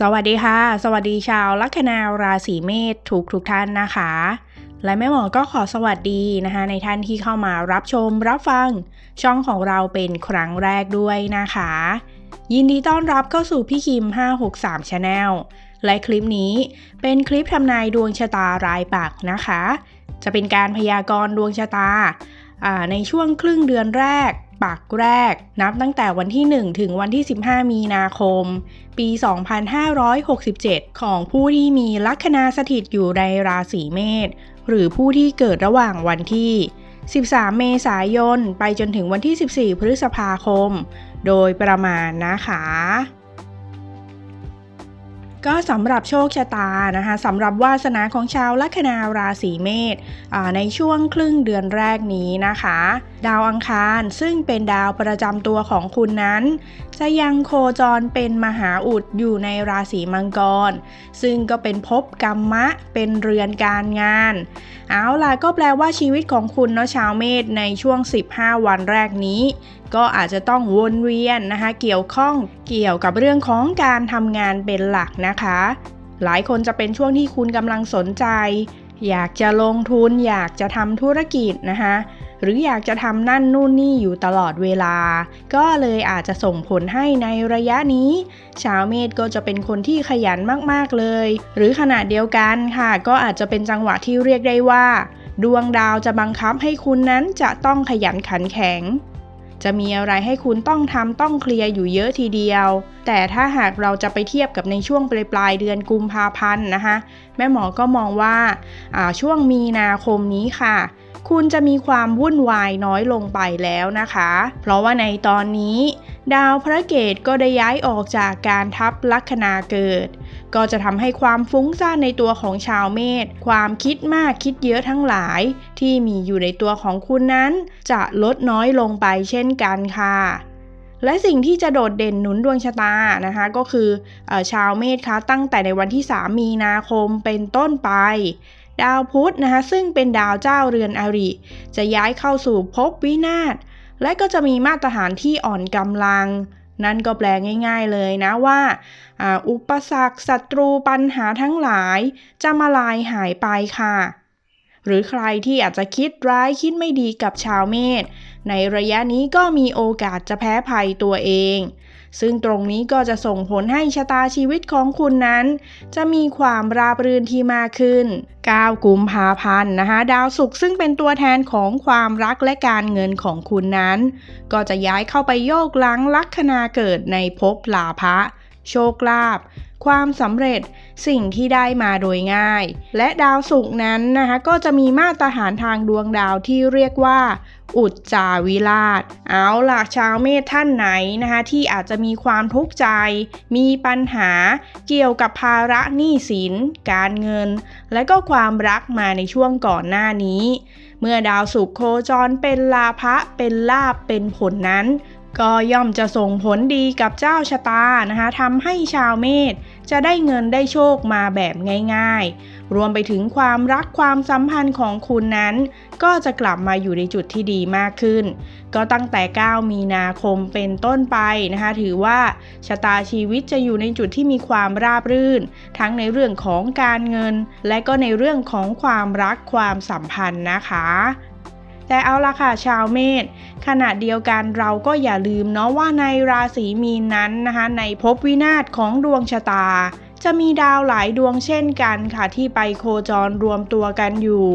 สวัสดีค่ะ สวัสดีชาวลัคนาราศีเมษทุกทุกท่านนะคะ และแม่หมอก็ขอสวัสดีนะคะ ในท่านที่เข้ามารับชมรับฟัง ช่องของเราเป็นครั้งแรกด้วยนะคะ ยินดีต้อนรับเข้าสู่พี่คิม 563 Channel และคลิปนี้เป็นคลิปทำนายดวงชะตารายปักนะคะ จะเป็นการพยากรณ์ดวงชะตาอ่าในช่วงครึ่งเดือนแรก ปักแรก นับตั้งแต่วันที่ 1 ถึงวันที่ 15 มีนาคม ปี 2567 ของผู้ที่มีลัคนาสถิตอยู่ในราศีเมษหรือผู้ที่เกิดระหว่างวันที่ 13 เมษายน ไปจนถึงวันที่ 14 พฤษภาคม โดยประมาณนะคะก็สำหรับโชคชะตานะคะสำหรับวาสนาของชาวลัคนาราศีเมษในช่วงครึ่งเดือนแรกนี้นะคะ ดาวอังคารซึ่งเป็นดาวประจำตัวของคุณนั้น จะยังโคจรเป็นมหาอุดอยู่ในราศีมังกร ซึ่งก็เป็นภพกรรมะเป็นเรือนการงาน เอาล่ะก็แปลว่าชีวิตของคุณเนาะชาวเมษในช่วง 15 วันแรกนี้ ก็อาจจะต้องวนเวียนนะคะ เกี่ยวข้องเกี่ยวกับเรื่องของการทำงานเป็นหลักนะคะ หลายคนจะเป็นช่วงที่คุณกำลังสนใจ อยากจะลงทุนอยากจะทำธุรกิจนะคะ หรืออยากจะทำนั่นนู่นนี่อยู่ตลอดเวลา ก็เลยอาจจะส่งผลให้ในระยะนี้ ชาวเมษก็จะเป็นคนที่ขยันมากๆเลย หรือขณะเดียวกันค่ะ ก็อาจจะเป็นจังหวะที่เรียกได้ว่า ดวงดาวจะบังคับให้คุณนั้นจะต้องขยันขันแข็งจะมีอะไรให้คุณต้องทำต้องเคลียร์อยู่เยอะทีเดียว แต่ถ้าหากเราจะไปเทียบกับในช่วงปลายปลายเดือนกุมภาพันธ์นะคะ แม่หมอก็มองว่าช่วงมีนาคมนี้ค่ะ คุณจะมีความวุ่นวายน้อยลงไปแล้วนะคะ เพราะว่าในตอนนี้ ดาวพระเกตก็ได้ย้ายออกจากการทับลัคนาเกิด ก็จะทำให้ความฟุ้งซ่านในตัวของชาวเมษความคิดมากคิดเยอะทั้งหลาย ที่มีอยู่ในตัวของคุณนั้น จะลดน้อยลงไปเช่นกันค่ะและสิ่งที่จะโดดเด่นหนุนดวงชะตานะคะก็คืออชาวเมษคะตั้งแต่ในวันที่ 3 มีนาคมเป็นต้นไป ดาวพุธนะคะซึ่งเป็นดาวเจ้าเรือนอริ จะย้ายเข้าสู่ภพวินาศ และก็จะมีมาตรฐานที่อ่อนกำลัง นั่นก็แปลง่าย ๆเลยนะว่า อุปสรรคศัตรูปัญหาทั้งหลาย จะมาลายหายไปค่ะ หรือใครที่อาจจะคิดร้ายคิดไม่ดีกับชาวเมษในระยะนี้ก็มีโอกาสจะแพ้ภัยตัวเอง ซึ่งตรงนี้ก็จะส่งผลให้ชะตาชีวิตของคุณนั้น จะมีความราบรื่นที่มากขึ้น 9 กุมภาพันธ์นะคะ ดาวศุกร์ซึ่งเป็นตัวแทนของความรักและการเงินของคุณนั้น ก็จะย้ายเข้าไปโยกหลังลัคนาเกิดในภพลาภะโชคลาภความสำเร็จสิ่งที่ได้มาโดยง่าย และดาวศุกร์นั้นนะคะก็จะมีมาตรฐานทางดวงดาวที่เรียกว่า อุจจาวิราช เอาล่ะชาวเมษท่านไหนนะคะที่อาจจะมีความทุกข์ใจ มีปัญหาเกี่ยวกับภาระหนี้สิน การเงิน และก็ความรักมาในช่วงก่อนหน้านี้ เมื่อดาวศุกร์โคจรเป็นลาภะเป็นลาบเป็นผลนั้น ก็ย่อมจะส่งผลดีกับเจ้าชะตานะคะทำให้ชาวเมษจะได้เงินได้โชคมาแบบง่าย ๆ รวมไปถึงความรักความสัมพันธ์ของคุณนั้น ก็จะกลับมาอยู่ในจุดที่ดีมากขึ้น ก็ตั้งแต่ 9 มีนาคมเป็นต้นไปนะคะ ถือว่าชะตาชีวิตจะอยู่ในจุดที่มีความราบรื่น ทั้งในเรื่องของการเงิน และก็ในเรื่องของความรักความสัมพันธ์นะคะ แต่เอาละค่ะชาวเมษขณะเดียวกันเราก็อย่าลืมเนาะว่าในราศีมีนนั้นนะคะในภพวินาศของดวงชะตา จะมีดาวหลายดวงเช่นกันค่ะที่ไปโคจรรวมตัวกันอยู่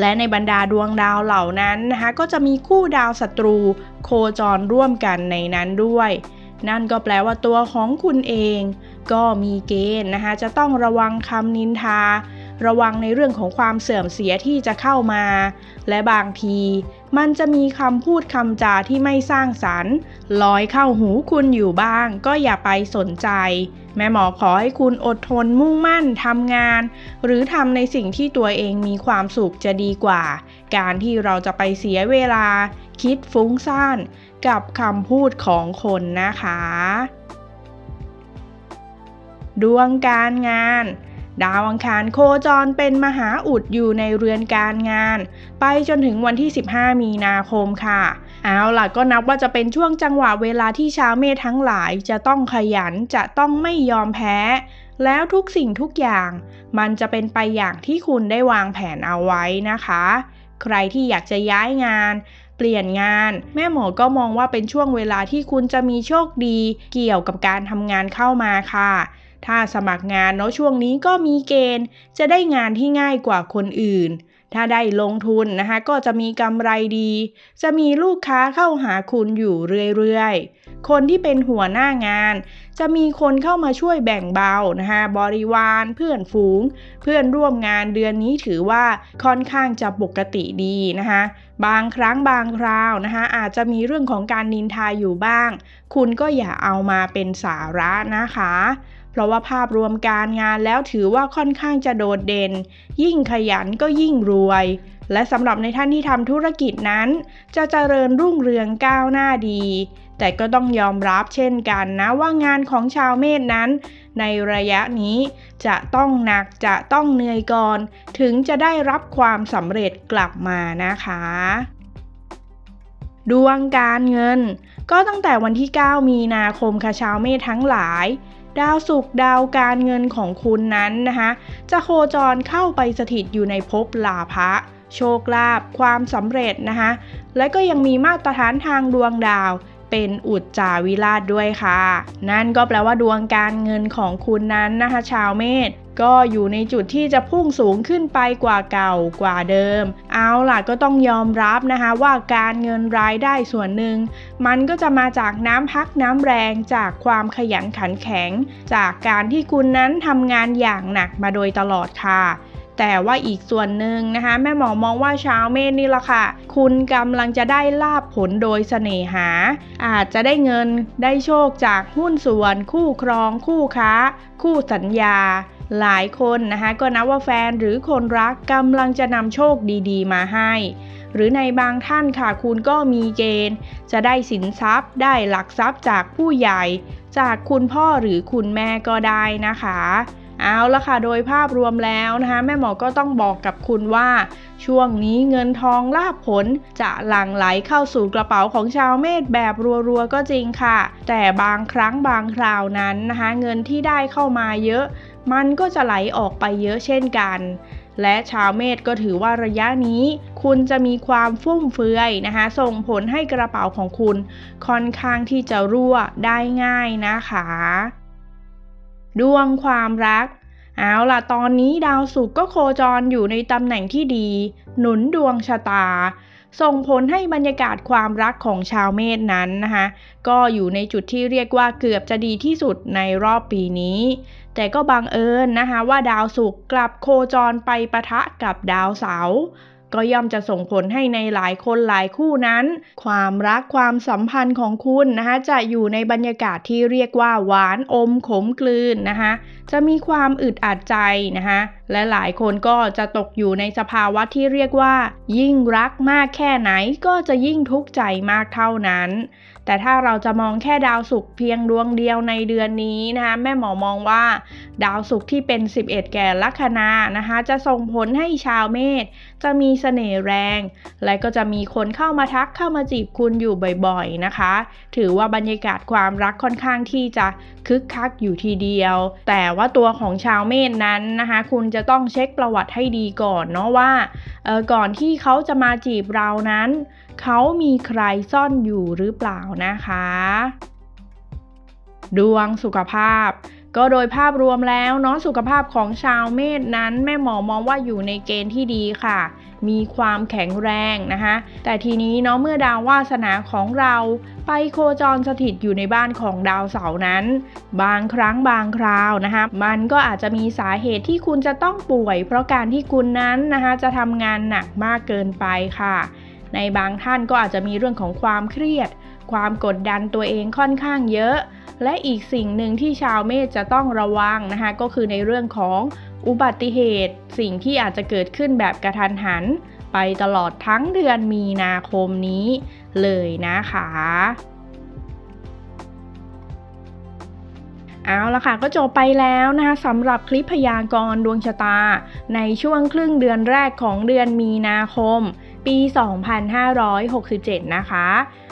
และในบรรดาดวงดาวเหล่านั้นนะคะก็จะมีคู่ดาวศัตรู โคจรร่วมกันในนั้นด้วย นั่นก็แปลว่าตัวของคุณเอง ก็มีเกณฑ์นะคะจะต้องระวังคำนินทา ระวังในเรื่องของความเสื่อมเสียที่จะเข้ามา และบางที มันจะมีคำพูดคำจาที่ไม่สร้างสรรค์ลอยเข้าหูคุณอยู่บ้าง ก็อย่าไปสนใจ แม่หมอขอให้คุณอดทนมุ่งมั่นทำงาน หรือทำในสิ่งที่ตัวเองมีความสุขจะดีกว่า การที่เราจะไปเสียเวลา คิดฟุ้งซ่านกับคำพูดของคนนะคะ ดวงการงาน ดาวอังคารโคจรเป็นมหาอุดอยู่ในเรือนการงาน ไปจนถึงวันที่ 15 มีนาคมค่ะ เอาล่ะก็นับว่าจะเป็นช่วงจังหวะเวลาที่ชาวเมษทั้งหลายจะต้องขยันจะต้องไม่ยอมแพ้ แล้วทุกสิ่งทุกอย่าง มันจะเป็นไปอย่างที่คุณได้วางแผนเอาไว้นะคะ ใครที่อยากจะย้ายงานเปลี่ยนงาน แม่หมอก็มองว่าเป็นช่วงเวลาที่คุณจะมีโชคดี เกี่ยวกับการทำงานเข้ามาค่ะ ถ้าสมัครงานเนาะช่วงนี้ก็มีเกณฑ์ จะได้งานที่ง่ายกว่าคนอื่น ถ้าได้ลงทุนนะคะก็จะมีกำไรดี จะมีลูกค้าเข้าหาคุณอยู่เรื่อยๆ คนที่เป็นหัวหน้างาน จะมีคนเข้ามาช่วยแบ่งเบานะคะบริวารเพื่อนฝูง เพื่อนร่วมงานเดือนนี้ถือว่าค่อนข้างจะปกติดีนะคะบางครั้งบางคราวนะคะอาจจะมีเรื่องของการนินทาอยู่บ้าง คุณก็อย่าเอามาเป็นสาระนะคะ เพราะว่าภาพรวมการงานแล้วถือว่าค่อนข้างจะโดดเด่น ยิ่งขยันก็ยิ่งรวย และสำหรับในท่านที่ทำธุรกิจนั้น จะเจริญรุ่งเรืองก้าวหน้าดี แต่ก็ต้องยอมรับเช่นกันนะว่างานของชาวเมษนั้น ในระยะนี้จะต้องหนักจะต้องเหนื่อยก่อน ถึงจะได้รับความสำเร็จกลับมานะคะดวงการเงิน ก็ตั้งแต่วันที่ 9 มีนาคมค่ะชาวเมษทั้งหลาย ดาวศุกร์ดาวการเงินของคุณนั้นนะคะจะโคจรเข้าไปสถิตอยู่ในภพลาภะโชคลาภความสำเร็จนะคะและก็ยังมีมาตรฐานทางดวงดาวเป็นอุจจาวิราชด้วยค่ะ นั่นก็แปลว่าดวงการเงินของคุณนั้นนะคะ ชาวเมษ ก็อยู่ในจุดที่จะพุ่งสูงขึ้นไปกว่าเก่ากว่าเดิม เอาล่ะก็ต้องยอมรับนะคะว่าการเงินรายได้ส่วนหนึ่ง มันก็จะมาจากน้ำพักน้ำแรงจากความขยันขันแข็ง จากการที่คุณนั้นทำงานอย่างหนักมาโดยตลอดค่ะแต่ว่าอีกส่วนหนึ่งนะคะ แม่หมอมองว่าชาวเมษนี่ละค่ะ คุณกำลังจะได้ลาบผลโดยเสน่หา อาจจะได้เงินได้โชคจากหุ้นส่วน คู่ครอง คู่ค้า คู่สัญญา หลายคนนะคะก็นับว่าแฟนหรือคนรักกำลังจะนำโชคดีๆ มาให้ หรือในบางท่านค่ะคุณก็มีเกณฑ์ จะได้สินทรัพย์ ได้หลักทรัพย์จากผู้ใหญ่ จากคุณพ่อหรือคุณแม่ก็ได้นะคะ เอาละค่ะโดยภาพรวมแล้วนะคะแม่หมอก็ต้องบอกกับคุณว่า ช่วงนี้เงินทองลาภผลจะหลั่งไหลเข้าสู่กระเป๋าของชาวเมษแบบรัวๆก็จริงค่ะ แต่บางครั้งบางคราวนั้นนะคะเงินที่ได้เข้ามาเยอะ มันก็จะไหลออกไปเยอะเช่นกันและชาวเมษก็ถือว่าระยะนี้ คุณจะมีความฟุ่มเฟือยนะคะ ส่งผลให้กระเป๋าของคุณ ค่อนข้างที่จะรั่วได้ง่ายนะคะ ดวงความรัก เอาล่ะตอนนี้ดาวศุกร์ก็โคจรอยู่ในตำแหน่งที่ดี หนุนดวงชะตา ส่งผลให้บรรยากาศความรักของชาวเมษนั้นนะคะก็อยู่ในจุดที่เรียกว่าเกือบจะดีที่สุดในรอบปีนี้ แต่ก็บังเอิญนะคะว่าดาวศุกร์กลับโคจรไปปะทะกับดาวเสาร์ ก็ย่อมจะส่งผลให้ในหลายคนหลายคู่นั้น ความรักความสัมพันธ์ของคุณนะคะจะอยู่ในบรรยากาศที่เรียกว่าหวานอมขมกลืนนะคะจะมีความอึดอัดใจนะคะ และหลายคนก็จะตกอยู่ในสภาวะที่เรียกว่า ยิ่งรักมากแค่ไหนก็จะยิ่งทุกข์ใจมากเท่านั้น แต่ถ้าเราจะมองแค่ดาวศุกร์เพียงดวงเดียวในเดือนนี้นะคะแม่หมอมองว่า ดาวศุกร์ที่เป็น 11 แก่ลัคนานะคะจะส่งผลให้ชาวเมษจะมีเสน่ห์แรง และก็จะมีคนเข้ามาทักเข้ามาจีบคุณอยู่บ่อยๆนะคะ ถือว่าบรรยากาศความรักค่อนข้างที่จะคึกคักอยู่ทีเดียว แต่ว่าตัวของชาวเมษนั้นนะคะคุณจะต้องเช็คประวัติให้ดีก่อนเนาะว่าก่อนที่เขาจะมาจีบเรานั้น เขามีใครซ่อนอยู่หรือเปล่านะคะ ดวงสุขภาพก็โดยภาพรวมแล้วเนาะสุขภาพของชาวเมษนั้น แม่หมอมองว่าอยู่ในเกณฑ์ที่ดีค่ะ มีความแข็งแรงนะคะ แต่ทีนี้เนาะเมื่อดาววาสนาของเราไปโคจรสถิตอยู่ในบ้านของดาวเสาร์นั้น บางครั้งบางคราวนะคะ มันก็อาจจะมีสาเหตุที่คุณจะต้องป่วย เพราะการที่คุณนั้นนะคะจะทำงานหนักมากเกินไปค่ะ ในบางท่านก็อาจจะมีเรื่องของความเครียด ความกดดันตัวเองค่อนข้างเยอะ และอีกสิ่งหนึ่งที่ชาวเมษจะต้องระวังนะคะก็คือในเรื่องของอุบัติเหตุ สิ่งที่อาจจะเกิดขึ้นแบบกระทันหัน ไปตลอดทั้งเดือนมีนาคมนี้เลยนะคะเอาละค่ะก็จบไปแล้วนะคะสำหรับคลิปพยากรณ์ดวงชะตา ในช่วงครึ่งเดือนแรกของเดือนมีนาคม ปี 2567 นะคะ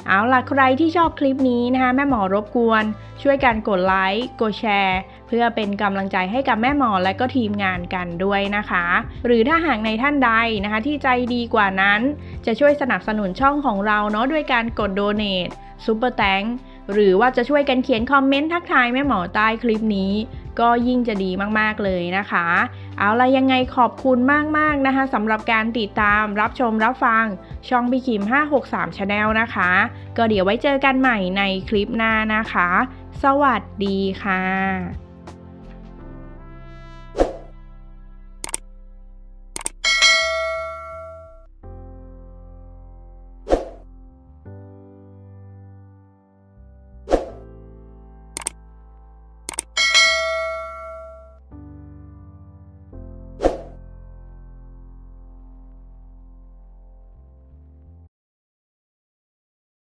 เอาล่ะใครที่ชอบคลิปนี้นะคะ แม่หมอรบกวน ช่วยกันกดไลค์ กดแชร์ เพื่อเป็นกำลังใจให้กับแม่หมอและก็ทีมงานกันด้วยนะคะ หรือถ้าหากในท่านใดนะคะ ที่ใจดีกว่านั้น จะช่วยสนับสนุนช่องของเราเนาะด้วยการกดโดเน a t ซูเปอร์แตงหรือว่าจะช่วยกันเขียนคอมเมนต์ทักทายแม่หมอใต้คลิปนี้ ก็ยิ่งจะดีมากๆเลยนะคะ เอาละยังไงขอบคุณมากๆนะคะสำหรับการติดตามรับชมรับฟังช่องพี่คิม 563 Channel นะคะ ก็เดี๋ยวไว้เจอกันใหม่ในคลิปหน้านะคะ สวัสดีค่ะ